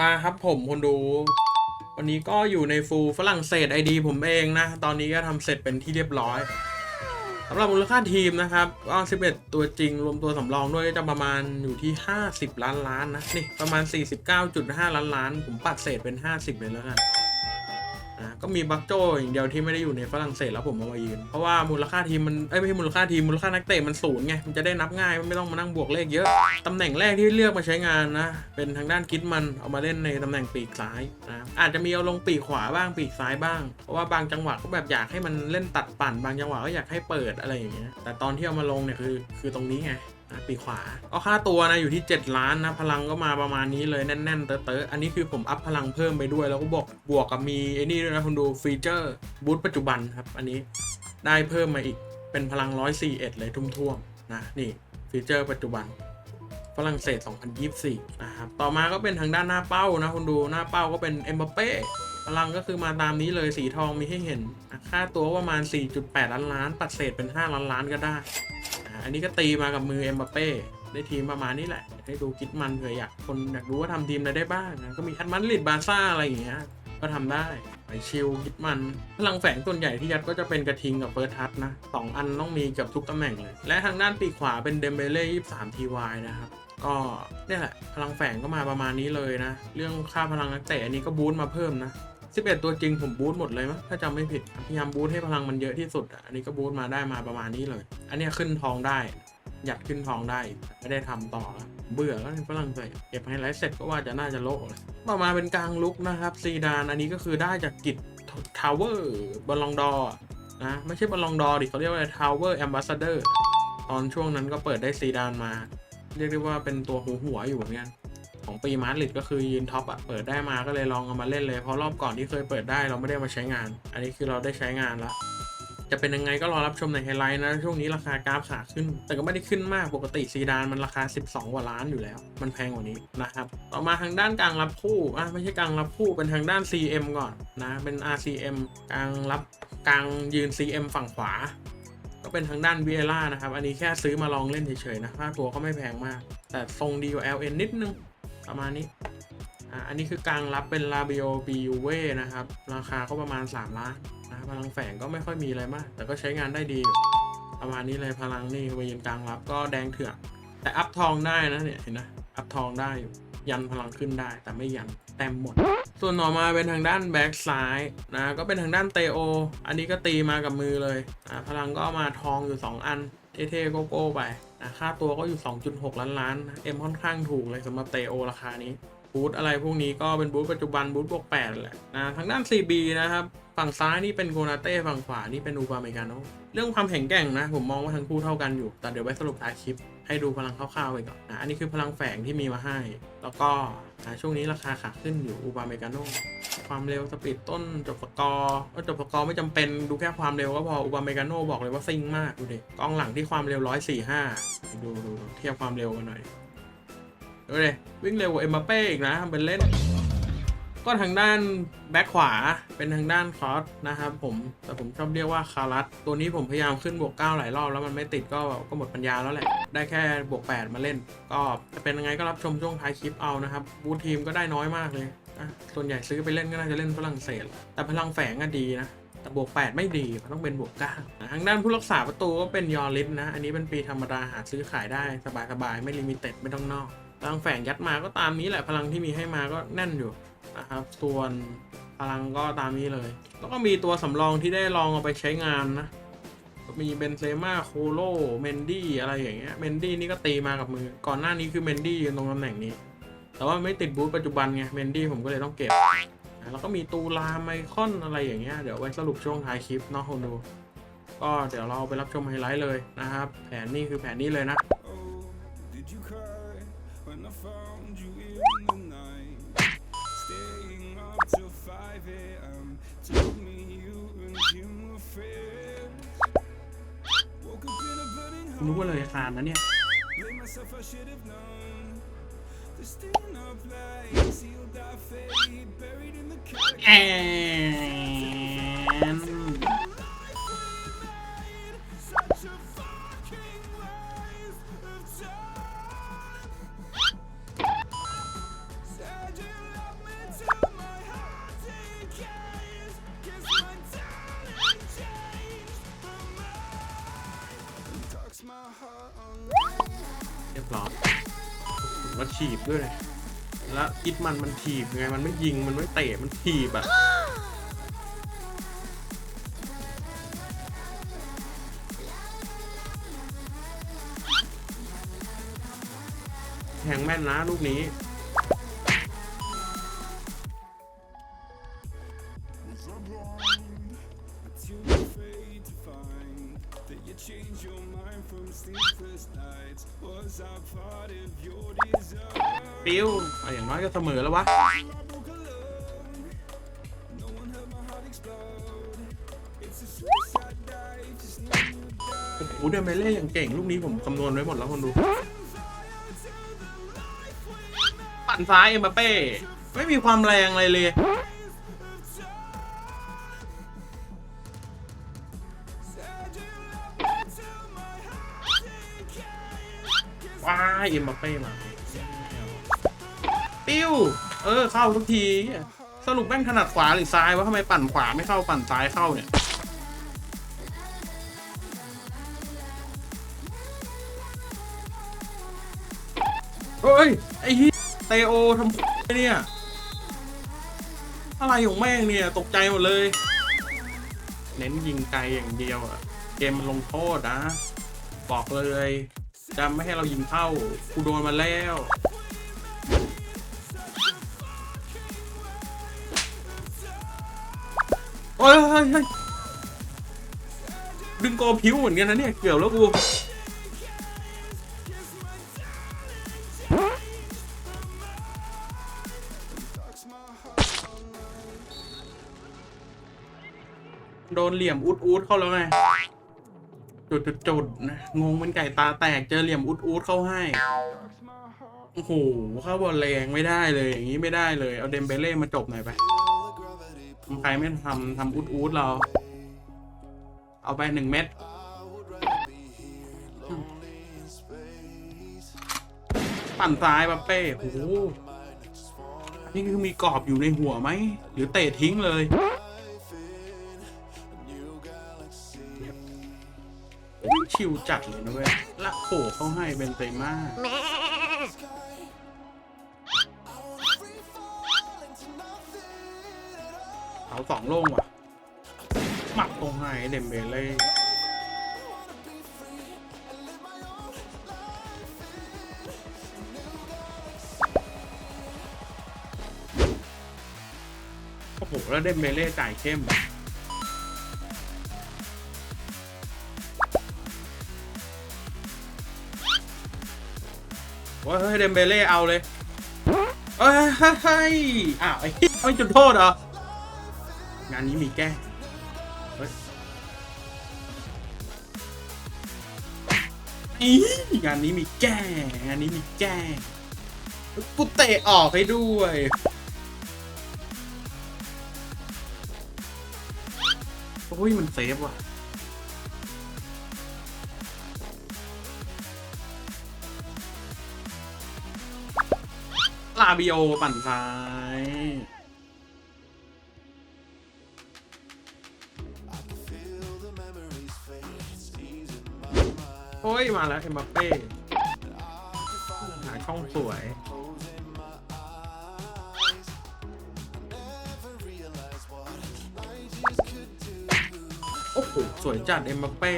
มาครับผมคนดู วันนี้ก็อยู่ในฟูฝรั่งเศสไอดีผมเองนะ ตอนนี้ก็ทำเสร็จเป็นที่เรียบร้อยสำหรับมูลค่าทีมนะครับก็11 ตัวจริง รวมตัวสำรองด้วยก็จะประมาณอยู่ที่ 50 ล้านล้านนะ นี่ ประมาณ 49.5 ล้านล้าน ผมปัดเศษเป็น 50 เลยแล้วกัน นะก็มีบักโจอย่างเดียวที่ไม่ได้อยู่ในฝรั่งเศสแล้วผมเอามายืน เพราะว่ามูลค่าทีมมันเอ้ยไม่ใช่มูลค่าทีมมูลค่านักเตะมันศูนย์ไงมันจะได้นับง่ายไม่ต้องมานั่งบวกเลขเยอะตำแหน่งแรกที่เลือกมาใช้งานนะ เป็นทางด้านคิดมันเอามาเล่นในตำแหน่งปีกซ้ายนะอาจจะมีเอาลงปีกขวาบ้างปีกซ้ายบ้างเพราะว่าบางจังหวะก็แบบอยากให้มันเล่นตัดปั่น บางจังหวะก็อยากให้เปิดอะไรอย่างเงี้ยแต่ตอนที่เอามาลงเนี่ยคือคือตรงนี้ไง นะปีขวาก็ค่าตัวนะอยู่ที่ 7 ล้านนะพลังก็มาประมาณนี้เลยแน่นๆ เตอะๆอันนี้คือผมอัพพลังเพิ่มไปด้วย แล้วก็บอกบวกกับมีไอ้นี่ด้วยนะคุณดูฟีเจอร์บูตปัจจุบันครับอันนี้ได้เพิ่มมาอีกเป็นพลัง 141 เลยทุ่มๆนะนี่ฟีเจอร์ปัจจุบันฝรั่งเศส 2024 นะครับ ต่อมาก็เป็นทางด้านหน้าเป้านะคุณดูหน้าเป้าก็เป็นเอ็มบัปเป้พลังก็คือมาตามนี้เลยสีทองมีให้เห็น ค่าตัวประมาณ 4.8 ล้านล้านปัดเศษเป็น 5 ล้านล้านก็ได้ อันนี้ก็ตีมากับมือเอ็มบัปเป้ได้ทีมประมาณนี้แหละ ให้ดูคิดมันเผื่ออยากคนอยากรู้ว่าทำทีมอะไรได้บ้างนะก็มีแอดมันลิดบาซ่าอะไรอย่างเงี้ยก็ทำได้ไปชิลคิดมัน พลังแฝงส่วนใหญ่ที่ยัดก็จะเป็นกระทิงกับเฟิร์ทัชนะสองอันต้องมีกับทุกตำแหน่งเลย และทางด้านปีกขวาเป็นเดมเบเล่23 TY นะครับก็เนี่ยแหละพลังแฝงก็มาประมาณนี้เลยนะ เรื่องค่าพลังนักเตะอันนี้ก็บูสต์มาเพิ่มนะ 11 ตัวจริงผมบูสต์หมดเลยมั้งถ้าจำไม่ผิด พยายามบูสต์ให้พลังมันเยอะที่สุดอะอันนี้ก็บูสต์มาได้มาประมาณนี้เลย อันนี้ขึ้นทองได้ อยากขึ้นทองได้ ไม่ได้ทำต่อแล้วเบื่อแล้วฝรั่งเศสเก็บไฮไลท์เสร็จก็ว่าจะน่าจะโลกเลยต่อมาเป็นกลางลุกนะครับซีดานอันนี้ก็คือได้จากกิจทาวเวอร์บอลลองดอนะไม่ใช่บอลลองดอดิเขาเรียกว่าทาวเวอร์แอมบาสเดอร์ตอนช่วงนั้นก็เปิดได้ซีดานมา เรียกได้ว่าเป็นตัวหัวหัวอยู่เหมือนกัน ของปีมาดริดก็คือยืนท็อปอะเปิดได้มาก็เลยลองเอามาเล่นเลยเพราะรอบก่อนที่เคยเปิดได้เราไม่ได้มาใช้งาน อันนี้คือเราได้ใช้งานแล้วจะเป็นยังไงก็รอรับชมในไฮไลท์นะ ช่วงนี้ราคากราฟขาขึ้น แต่ก็ไม่ได้ขึ้นมากปกติซีดานมันราคา 12กว่าล้านอยู่แล้ว มันแพงกว่านี้นะครับ ต่อมาทางด้านกลางรับคู่อะไม่ใช่กลางรับคู่เป็นทางด้าน CM ก่อนนะ เป็น RCM กลางรับกลางยืน CM ฝั่งขวา ก็เป็นทางด้าน v ี e ล่านะครับ อันนี้แค่ซื้อมาลองเล่นเฉยๆนะค่าตัวก็ไม่แพงมาก แต่ทรงดีกว่า LN นิดนึง ประมาณนี้อะอันนี้คือกลางรับเป็น Labio b u v นะครับ ราคาก็ประมาณ 3 ล้านนะพลังแฝงก็ไม่ค่อยมีอะไรมาก แต่ก็ใช้งานได้ดี ประมาณนี้เลยพลังนี่ไปยืนกลางรับก็แดงเถื่อนแต่อัพทองได้นะเนี่ยเห็นนะอัพทองได้อยู่ยันพลังขึ้นได้แต่ไม่ยันแต้มหมด ส่วนต่อมาเป็นทางด้านแบ็กซ้ายนะก็เป็นทางด้านเตโอ อันนี้ก็ตีมากับมือเลยนะพลังก็มาทองอยู่ 2 อัน เท่ๆโกโก้ไปนะค่าตัวก็อยู่ 2.6 ล้านล้านเอ็มค่อนข้างถูกเลยสำหรับเตโอราคานี้บูธอะไรพวกนี้ก็เป็นบูธปัจจุบันบูธบวกแปดแหละนะทางด้าน CB นะครับ ฝั่งซ้ายนี่เป็นโกนาเต้ฝั่งขวานี่เป็นอูปาเมกาโนเรื่องความแข็งแกร่งนะ ผมมองว่าทั้งคู่เท่ากันอยู่ แต่เดี๋ยวไว้สรุปท้ายคลิป ให้ดูพลังคร่าวๆไปก่อนนะอันนี้คือพลังแฝงที่มีมาให้ แล้วก็นะช่วงนี้ราคาขาขึ้นอยู่อูปาเมกาโน ความเร็วสปีดต้นจบสกอร์ก็จบสกอร์ไม่จำเป็นดูแค่ความเร็วก็พออูปาเมกาโนบอกเลยว่าซิ่งมากดูดิกองหลังที่ความเร็ว145ดูดูเทียบความเร็วกันหน่อยดูเลยวิ่งเร็วกว่าเอ็มบัปเป้อีกนะทำเป็นเล่น ก็ทางด้านแบ็คขวาเป็นทางด้านคอสนะครับผมแต่ผมชอบเรียกว่าคารัสตัวนี้ผมพยายามขึ้นบวก 9 หลายรอบแล้วมันไม่ติดก็ก็หมดปัญญาแล้วแหละ ได้แค่บวก 8 มาเล่น ก็จะเป็นยังไงก็รับชมช่วงท้ายคลิปเอานะครับบูททีมก็ได้น้อยมากเลยะส่วนใหญ่ซื้อไปเล่นก็น่าจะเล่นฝรั่งเศส แต่พลังแฝงก็ดีนะแต่บวก 8 ไม่ดีมันต้องเป็นบวก9นะทางด้านผู้รักษาประตูก็เป็นยอริสนะ อันนี้เป็นปีธรรมดาหาซื้อขายได้สบายๆ ไม่ลิมิเต็ดไม่ต้องนอก พลังแฝงยัดมาก็ตามนี้แหละพลังที่มีให้มาก็แน่นอยู่นะครับ ส่วนพลังก็ตามนี้เลย แล้วก็มีตัวสำรองที่ได้ลองเอาไปใช้งานนะก็มีเบนเซม่าโคโลเมนดี้อะไรอย่างเงี้ย เมนดี้นี่ก็ตีมากับมือ ก่อนหน้านี้คือเมนดี้ยืนตรงตำแหน่งนี้ แต่ว่าไม่ติดบูธปัจจุบันไงเมนดี้ผมก็เลยต้องเก็บนะแล้วก็มีตูลาไมคอนอะไรอย่างเงี้ยเดี๋ยวไว้สรุปช่วงท้ายคลิปเนาะคนดู ก็เดี๋ยวเราไปรับชมไฮไลท์เลยนะครับ แผนนี่คือแผนนี้เลยนะ Oh, did you cry when I found you in the night? Staying up till 5 a.m. Told me you and him were friends. Woke up in a burning รู้ว่า hole. เลยคานนะเนี่ย And... ถีบด้วยเลยแล้วคิดมันมันถีบไง มันไม่ยิง มันไม่เตะ มันถีบอะแทงแม่นนะลูกนี้ change your mind from sleepless nights. Was I part of your desire? ปิ้วเอาอย่างน้อยก็เสมอแล้ววะ I broke alone. No one heard my heart explode. It's a suicide dive, just know you die. โอ้โหเดมเบเล่อย่างเก่งลูกนี้ผมคำนวณไว้หมดแล้วคนดู ปั่นซ้ายเอ็มบัปเป้ ไม่มีความแรงอะไรเลย เอ็มบัปเป้มาปิ้ว เออ เข้าทุกที สรุปแม่งถนัดขวาหรือซ้ายวะทำไมปั่นขวาไม่เข้าปั่นซ้ายเข้าเนี่ยเฮ้ย ไอ้เฮียเตโอทำไอ้เนี่ย อะไรของแม่งเนี่ย ตกใจหมดเลย เน้นยิงไกลอย่างเดียวอะเกมมันลงโทษนะ บอกเลย จะไม่ให้เรายิงเข้ากูโดนมาแล้ว โอ้ยเฮ้ยเฮ้ยดึงโกผิวเหมือนกันนะเนี่ย เกี่ยวแล้วกูโดนเหลี่ยมอุดอุดเข้าแล้วไง จุดจุดจุดนะงงเป็นไก่ตาแตกเจอเหลี่ยมอุดอุดเข้าให้โอ้โหเข้าบอลแรงไม่ได้เลย อย่างนี้ไม่ได้เลย เอาเดมเบเล่มาจบหน่อยไปใครไม่ทำทำอุดอุดเรา เอาไปหนึ่งเม็ดปั่นซ้ายบัปเป้โอ้โหนี่คือมีกรอบอยู่ในหัวไหม หรือเตะทิ้งเลย ชิวจัดเลยนะเว้ยละโขเข้าให้เบนเซม่าเอาสองโล่งว่ะ หมักตรงไฮเดมเบเล่โอ้โห แล้วเดมเบเล่จ่ายเข้มอ้ย เฮ้ยเดมเบเล่เอาเลยเอ้ยเฮ้ยเฮ้ยอ้าวไอ้เหี้ยไม่จุดโทษเหรองานนี้มีแก้อีงานนี้มีแก้ งานนี้มีแก้กูเตะออกให้ด้วย โอ้ย มันเซฟว่ะ ลาบิโอปั่นซ้าย โอ้ย มาแล้ว เอ็มบัปเป้หาช่องสวยโอ้โห สวยจัดเอ็มบัปเป้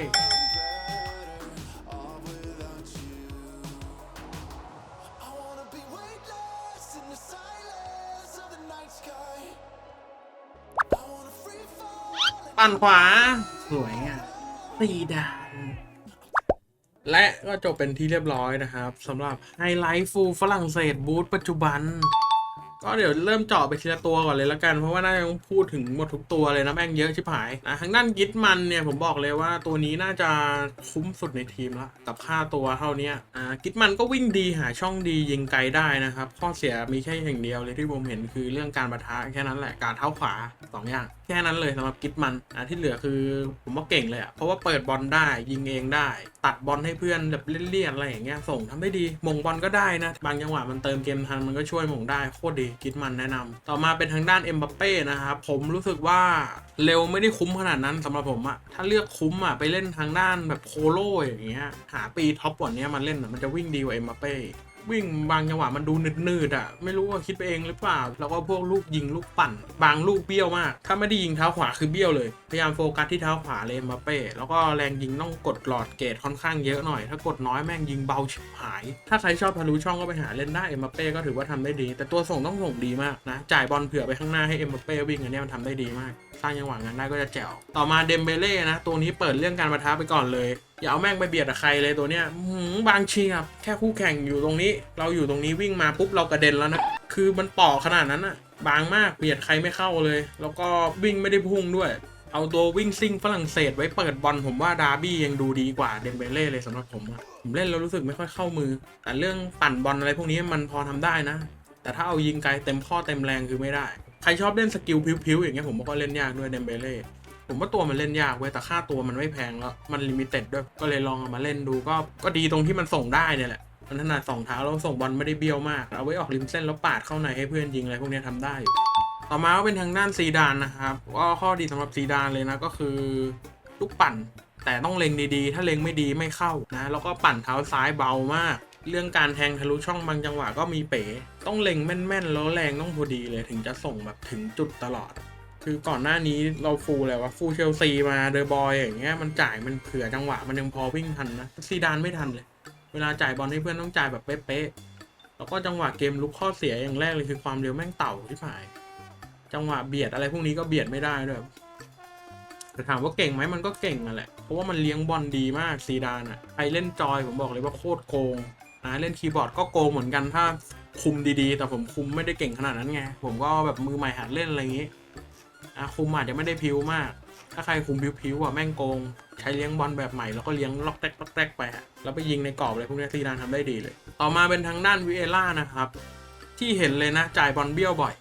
ปั่นขวา สวยอะตีดานและก็จบเป็นที่เรียบร้อยนะครับสำหรับไฮไลท์ฟูลฝรั่งเศสบูธปัจจุบัน ก็เดี๋ยวเริ่มเจาะไปทีละตัวก่อนเลยละกัน เพราะว่าน่าจะต้องพูดถึงหมดทุกตัวเลยนะแม่งเยอะชิบหายนะทางด้านกิทมันเนี่ยผมบอกเลยว่าตัวนี้น่าจะคุ้มสุดในทีมละกับค่าตัวเท่าเนี้ยอ่ากิทมันก็วิ่งดีหาช่องดียิงไกลได้นะครับ ข้อเสียมีแค่อย่างเดียวเลยที่ผมเห็นคือเรื่องการประทะแค่นั้นแหละการเท้าขวาสองอย่างแค่นั้นเลยสำหรับกิทมันอ่าที่เหลือคือผมว่าเก่งเลยอะเพราะว่าเปิดบอลได้ยิงเองได้ ตัดบอลให้เพื่อนแบบเลี่ยนๆอะไรอย่างเงี้ยส่งทำได้ดีมงบอลก็ได้นะ บางจังหวะมันเติมเกมทันมันก็ช่วยมงได้โคตรดีกิทมันแนะนำต่อมาเป็นทางด้านเอ็มบัปเป้นะครับผมรู้สึกว่าเร็วไม่ได้คุ้มขนาดนั้นสำหรับผมอะถ้าเลือกคุ้มอะไปเล่นทางด้านแบบโคโลอย่างเงี้ยหาปีท็อปกว่านี้มาเล่นอะมันจะวิ่งดีกว่าเอ็มบัปเป้ วิ่งบางจังหวะมันดูหนืดๆอะ ไม่รู้ว่าคิดไปเองหรือเปล่า แล้วก็พวกลูกยิงลูกปั่น บางลูกเบี้ยวมาก ถ้าไม่ได้ยิงเท้าขวาคือเบี้ยวเลย พยายามโฟกัสที่เท้าขวาเลยเอ็มบัปเป้ แล้วก็แรงยิงต้องกดหลอดเกตค่อนข้างเยอะหน่อย ถ้ากดน้อยแม่งยิงเบาชิบหาย ถ้าใครชอบทะลุช่องก็ไปหาเล่นได้เอ็มบัปเป้ก็ถือว่าทำได้ดี แต่ตัวส่งต้องส่งดีมากนะ จ่ายบอลเผื่อไปข้างหน้าให้เอ็มบัปเป้วิ่งอันนี้มันทำได้ดีมาก สร้างจังหวะงานได้ก็จะแจ๋วต่อมาเดมเบเล่นะ ตัวนี้เปิดเรื่องการประทะไปก่อนเลย อย่าเอาแม่งไปเบียดกับใครเลยตัวเนี้ยหือบางเชียบแค่คู่แข่งอยู่ตรงนี้ เราอยู่ตรงนี้วิ่งมาปุ๊บเรากระเด็นแล้วนะ คือมันป่อขนาดนั้นอะบางมากเบียดใครไม่เข้าเลย แล้วก็วิ่งไม่ได้พุ่งด้วยเอาตัววิ่งซิ่งฝรั่งเศสไว้เปิดบอลผมว่าดาร์บี้ยังดูดีกว่าเดมเบเล่เลยสำหรับผมผมเล่นแล้วรู้สึกไม่ค่อยเข้ามือ แต่เรื่องปั่นบอลอะไรพวกนี้มันพอทำได้นะ แต่ถ้าเอายิงไกลเต็มข้อเต็มแรงคือไม่ได้ ใครชอบเล่นสกิลพิวๆอย่างเงี้ยผมก็เล่นยากด้วยเดมเบเล่ผมว่าตัวมันเล่นยากเว้ยแต่ค่าตัวมันไม่แพงแล้วมันลิมิเต็ดด้วยก็เลยลองเอามาเล่นดูก็ก็ดีตรงที่มันส่งได้เนี่ยแหละมันถนัดสองเท้าแล้วส่งบอลไม่ได้เบี้ยวมากเอาไว้ออกริมเส้นแล้วปาดเข้าในให้เพื่อนยิงอะไรพวกเนี้ยทำได้อยู่ต่อมาก็เป็นทางด้านซีดานนะครับก็ข้อดีสำหรับซีดานเลยนะก็คือลูกปั่น แต่ต้องเล็งดีๆ ถ้าเล็งไม่ดีไม่เข้านะแล้วก็ปั่นเท้าซ้ายเบามาก เรื่องการแทงทะลุช่องบางจังหวะก็มีเป๋ ต้องเล็งแม่นๆแล้วแรงต้องพอดีเลยถึงจะส่งแบบถึงจุดตลอด คือก่อนหน้านี้เราฟูลอะไรวะฟูเชลซีมาเดอบอยอย่างเงี้ยมันจ่ายมันเผื่อจังหวะมันยังพอวิ่งทันนะซีดานไม่ทันเลย เวลาจ่ายบอลให้เพื่อนต้องจ่ายแบบเป๊ะๆแล้วก็จังหวะเกมลุกข้อเสียอย่างแรกเลยคือความเร็วแม่งเต่าที่ผายจังหวะเบียดอะไรพวกนี้ก็เบียดไม่ได้ด้วยแต่ถามว่าเก่งไหมมันก็เก่งนั่นแหละ เพราะว่ามันเลี้ยงบอลดีมากซีดานอะใครเล่นจอยผมบอกเลยว่าโคตรโกง นะเล่นคีย์บอร์ดก็โกงเหมือนกันถ้าคุมดีๆ แต่ผมคุมไม่ได้เก่งขนาดนั้นไง ผมก็แบบมือใหม่หัดเล่นอะไรอย่างงี้อะคุมอาจจะไม่ได้พิวมาก ถ้าใครคุมพิวๆอะแม่งโกง ใช้เลี้ยงบอลแบบใหม่แล้วก็เลี้ยงล็อกแตกล็อกแตกไปอะแล้วไปยิงในกรอบเลยพวกนี้ซีดานทำได้ดีเลย ต่อมาเป็นทางด้านวิเอล่านะครับ ที่เห็นเลยนะจ่ายบอลเบี้ยวบ่อย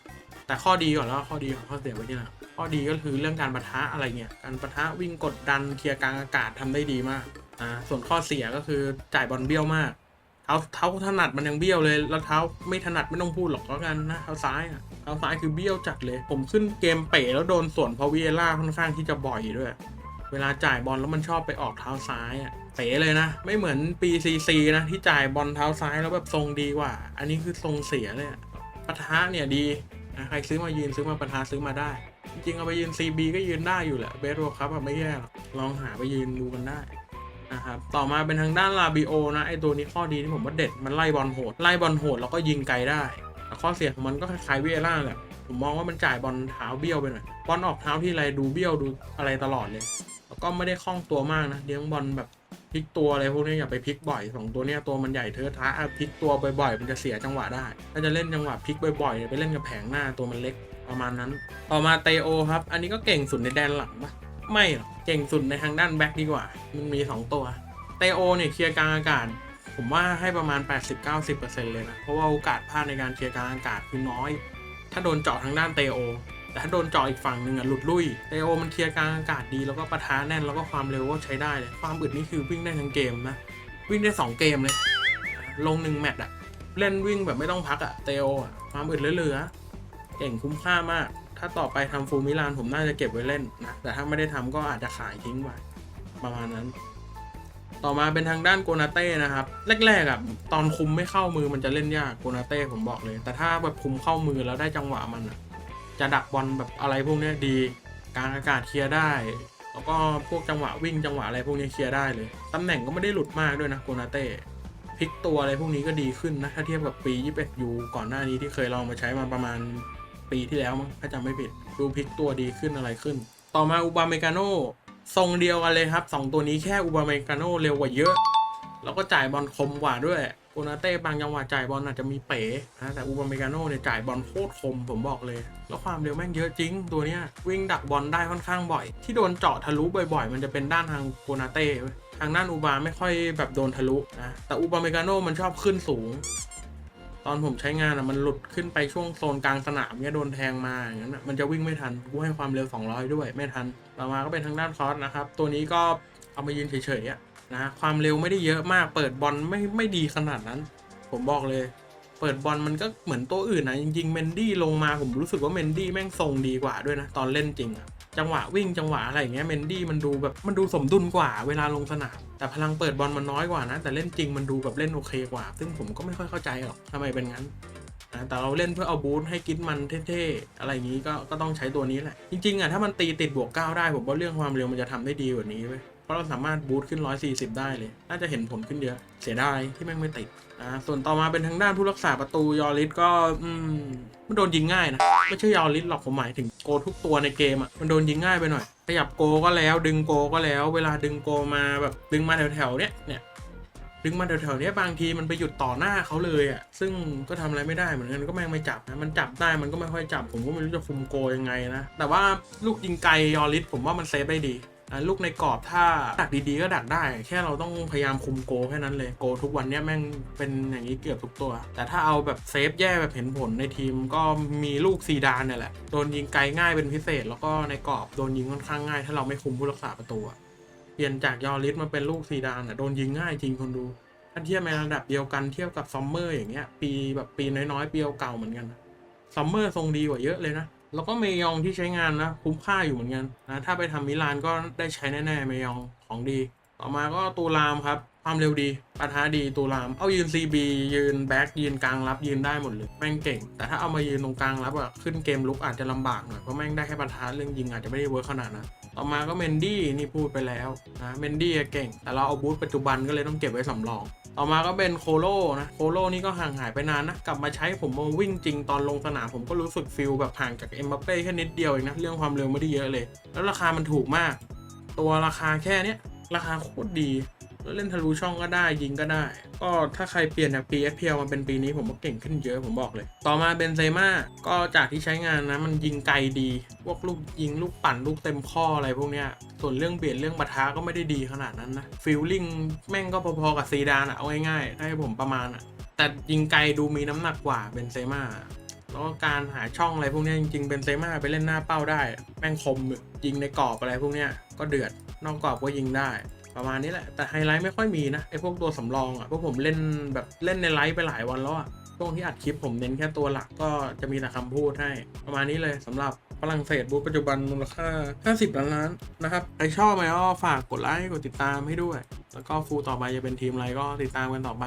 แต่ข้อดีก่อนแล้วข้อดีของข้อเสียไว้ที่หลังข้อดีก็คือเรื่องการปะทะอะไรเงี้ย การปะทะวิ่งกดดันเคลียร์กลางอากาศทำได้ดีมากอ่าส่วนข้อเสียก็คือจ่ายบอลเบี้ยวมาก ท้าเท้าถนัดมันยังเบี้ยวเลย แล้วเท้าไม่ถนัดไม่ต้องพูดหรอกแล้วกันนะเท้าซ้ายอะเท้าซ้ายคือเบี้ยวจัดเลย ผมขึ้นเกมเป๋แล้วโดนส่วนพราวิเอล่าค่อนข้างที่จะบ่อยด้วย เวลาจ่ายบอลแล้วมันชอบไปออกเท้าซ้ายอะเป๋เลยนะ ไม่เหมือนปีซีซีนะที่จ่ายบอลเท้าซ้ายแล้วแบบทรงดีกว่า อันนี้คือทรงเสียเลยปะทะเนี่ยดีนะใครซื้อมายืนซื้อมาปะทะซื้อมาได้ จริงเอาไปยืน CB ก็ยืนได้อยู่แหละเบสโรครับไม่แย่หรอกลองหาไปยืนดูกันได้ นะครับต่อมาเป็นทางด้านลาบิโอนะไอตัวนี้ข้อดีที่ผมว่าเด็ดมันไล่บอลโหดไล่บอลโหดแล้วก็ยิงไกลได้แต่ข้อเสียของมันก็คล้ายๆเวล่าแหละผมมองว่ามันจ่ายบอลเท้าเบี้ยวไปหน่อยบอลออกเท้าที่ไรดูเบี้ยวดูอะไรตลอดเลยแล้วก็ไม่ได้คล่องตัวมากนะเลี้ยงบอลแบบพลิกตัวอะไรพวกนี้อย่าไปพลิกบ่อยสองตัวเนี้ยตัวมันใหญ่เทอะทะอะพลิกตัวบ่อยๆ มันจะเสียจังหวะได้ ถ้าจะเล่นจังหวะพลิกบ่อยๆไปเล่นกับแผงหน้าตัวมันเล็กประมาณนั้น ต่อมาเตโอครับ อันนี้ก็เก่งสุดในแดนหลังปะ ไม่หรอกเก่งสุดในทางด้านแบ็คดีกว่า มันมีสองตัว เตโอเนี่ยเคลียร์กลางอากาศ ผมว่าให้ประมาณ 80-90%เลยนะ เพราะว่าโอกาสพลาดในการเคลียร์กลางอากาศคือน้อย ถ้าโดนเจาะทางด้านเตโอ แต่ถ้าโดนเจาะอีกฝั่งหนึ่งอะหลุดลุ่ยเตโอมันเคลียร์กลางอากาศดีแล้วก็ปะทะแน่นแล้วก็ความเร็วก็ใช้ได้เลย ความอึดนี่คือวิ่งได้ทั้งเกมนะ วิ่งได้ 2 เกมเลย ลงหนึ่งแมตช์อะเล่นวิ่งแบบไม่ต้องพักอะเตโออะความอึดเหลือเก่งคุ้มค่ามาก ถ้าต่อไปทำฟูมิลานผมน่าจะเก็บไว้เล่นนะแต่ถ้าไม่ได้ทำก็อาจจะขายทิ้งไปประมาณนั้น ต่อมาเป็นทางด้านโกนาเต้นะครับ แรกๆอะตอนคุมไม่เข้ามือมันจะเล่นยากโกนาเต้ผมบอกเลย แต่ถ้าแบบคุมเข้ามือแล้วได้จังหวะมันจะดักบอลแบบอะไรพวกนี้ดีกลางอากาศเคลียร์ได้ แล้วก็พวกจังหวะวิ่งจังหวะอะไรพวกนี้เคลียร์ได้เลยตำแหน่งก็ไม่ได้หลุดมากด้วยนะโกนาเต้พลิกตัวอะไรพวกนี้ก็ดีขึ้นนะถ้าเทียบกับปี 21ยูก่อนหน้านี้ที่เคยลองมาใช้มาประมาณ ปีที่แล้วมั้งถ้าจำไม่ผิด ดูพลิกตัวดีขึ้นอะไรขึ้น ต่อมาอุบาเมกาโน่ทรงเดียวกันเลยครับสองตัวนี้แค่อุบาเมกาโน่เร็วกว่าเยอะ แล้วก็จ่ายบอลคมกว่าด้วยโกนาเต้บางจังหวะจ่ายบอลอาจจะมีเป๋นะแต่อุบาเมกาโน่เนี่ยจ่ายบอลโคตรคมผมบอกเลย แล้วความเร็วแม่งเยอะจริง ตัวเนี้ยวิ่งดักบอลได้ค่อนข้างบ่อย ที่โดนเจาะทะลุบ่อยๆ มันจะเป็นด้านทางโกนาเต้ทางด้านอุบาไม่ค่อยแบบโดนทะลุนะแต่อุบาเมกาโน่มันชอบขึ้นสูง ตอนผมใช้งานอะมันหลุดขึ้นไปช่วงโซนกลางสนามเนี่ยโดนแทงมาอย่างนั้นอะมันจะวิ่งไม่ทันกูให้ความเร็ว 200 ด้วยไม่ทัน ต่อมาก็เป็นทางด้านคอสนะครับ ตัวนี้ก็เอามายืนเฉยๆอะนะความเร็วไม่ได้เยอะมากเปิดบอลไม่ไม่ดีขนาดนั้น ผมบอกเลย เปิดบอลมันก็เหมือนตัวอื่นนะจริงๆเมนดี้ลงมาผมรู้สึกว่าเมนดี้แม่งทรงดีกว่าด้วยนะตอนเล่นจริงอะจังหวะวิ่งจังหวะอะไรอย่างเงี้ยเมนดี้มันดูแบบมันดูสมดุลกว่าเวลาลงสนาม แต่พลังเปิดบอลมันน้อยกว่านะ แต่เล่นจริงมันดูแบบเล่นโอเคกว่า ซึ่งผมก็ไม่ค่อยเข้าใจหรอกทำไมเป็นงั้นนะแต่เราเล่นเพื่อเอาบูทให้กินมันเท่ๆ อะไรอย่างงี้ก็ก็ต้องใช้ตัวนี้แหละ จริงๆอะถ้ามันตีติดบวกเก้าได้ผมว่าเรื่องความเร็วมันจะทำได้ดีกว่านี้เว้ย ราะเราสามารถบูทขึ้น 140 ได้เลย น่าจะเห็นผลขึ้นเยอะ เสียดายที่แม่งไม่ติดอ่าส่วนต่อมาเป็นทางด้านผู้รักษาประตูยอริสก็อืมมันโดนยิงง่ายนะ ไม่ใช่ยอริสหรอกผมหมายถึงโกทุกตัวในเกมอะมันโดนยิงง่ายไปหน่อย ขยับโกก็แล้ว ดึงโกก็แล้ว เวลาดึงโกมาแบบดึงมาแถวๆเนี้ยเนี่ยดึงมาแถวๆเนี้ยบางทีมันไปหยุดต่อหน้าเขาเลยอะ ซึ่งก็ทำอะไรไม่ได้เหมือนกันก็แม่งไม่จับนะ มันจับได้มันก็ไม่ค่อยจับ ผมก็ไม่รู้จะคุมโกยังไงนะ แต่ว่าลูกยิงไกลยอริสผมว่ามันเซฟได้ดี ลูกในกรอบถ้าดักดีๆก็ดักได้ แค่เราต้องพยายามคุมโกแค่นั้นเลยโกทุกวันเนี้ยแม่งเป็นอย่างนี้เกือบทุกตัว แต่ถ้าเอาแบบเซฟแย่แบบเห็นผลในทีมก็มีลูกซีดานเนี่ยแหละโดนยิงไกลง่ายเป็นพิเศษ แล้วก็ในกรอบโดนยิงค่อนข้างง่าย ถ้าเราไม่คุมผู้รักษาประตูเปลี่ยนจากยอริสมาเป็นลูกซีดานอะโดนยิงง่ายจริงคนดูถ้าเทียบในระดับเดียวกันเทียบกับซัมเมอร์อย่างเงี้ยปีแบบปีน้อยๆปีเก่าๆเหมือนกันซัมเมอร์ทรงดีกว่าเยอะเลยนะ แล้วก็เมยองที่ใช้งานนะ คุ้มค่าอยู่เหมือนกันนะถ้าไปทำมิลานก็ได้ใช้แน่ๆเมยองของดี ต่อมาก็ตูรามครับความเร็วดีปะทะดีตูราม เอายืน CB ยืนแบ็กยืนกลางรับยืนได้หมดเลย แม่งเก่ง แต่ถ้าเอามายืนตรงกลางรับอะขึ้นเกมลุกอาจจะลำบากหน่อยเพราะแม่งได้แค่ปะทะเรื่องยิงอาจจะไม่ได้เวิร์คขนาดนั้นต่อมาก็เมนดี้นี่พูดไปแล้วนะเมนดี้เก่ง แต่เราเอาบูธปัจจุบันก็เลยต้องเก็บไว้สำรอง ต่อมาก็เป็นโคโลนะ โคโลนี่ก็ห่างหายไปนานนะ กลับมาใช้ผมมาวิ่งจริงตอนลงสนามผมก็รู้สึกฟิลแบบห่างจากเอ็มบัปเป้แค่นิดเดียวเองนะ เรื่องความเร็วไม่ได้เยอะเลย แล้วราคามันถูกมาก ตัวราคาแค่เนี้ยราคาโคตรดี เล่นทะลุช่องก็ได้ยิงก็ได้ ก็ถ้าใครเปลี่ยนจากปี FPL มาเป็นปีนี้ผมว่าเก่งขึ้นเยอะผมบอกเลย ต่อมาเบนเซม่าก็จากที่ใช้งานนะมันยิงไกลดี พวกลูกยิงลูกปั่นลูกเต็มข้ออะไรพวกเนี้ยส่วนเรื่องเบียดเรื่องบัทาก็ไม่ได้ดีขนาดนั้นนะฟิลลิ่งแม่งก็พอๆกับซีดานอะเอาง่ายๆให้ผมประมาณอะแต่ยิงไกลดูมีน้ำหนักกว่าเบนเซม่าแล้วก็การหาช่องอะไรพวกเนี้ยจริงๆเบนเซม่าไปเล่นหน้าเป้าได้ แม่งคมยิงในกรอบอะไรพวกเนี้ยก็เดือดนอกกรอบก็ยิงได้ ประมาณนี้แหละ แต่ไฮไลท์ไม่ค่อยมีนะไอพวกตัวสำรองอะ่ะพวกผมเล่นแบบเล่นในไลฟ์ไปหลายวันแล้วอะ่ะช่วงที่อัดคลิปผมเน้นแค่ตัวหลักก็จะมีแต่คำพูดให้ประมาณนี้เลยสำหรับฝรั่งเศสบูธปัจจุบันมูลค่า 50 ล้านล้านนะครับใครชอบไหมก็ฝากกดไลค์กดติดตามให้ด้วย แล้วก็ฟูต่อไปจะเป็นทีมอะไรก็ติดตามกันต่อไป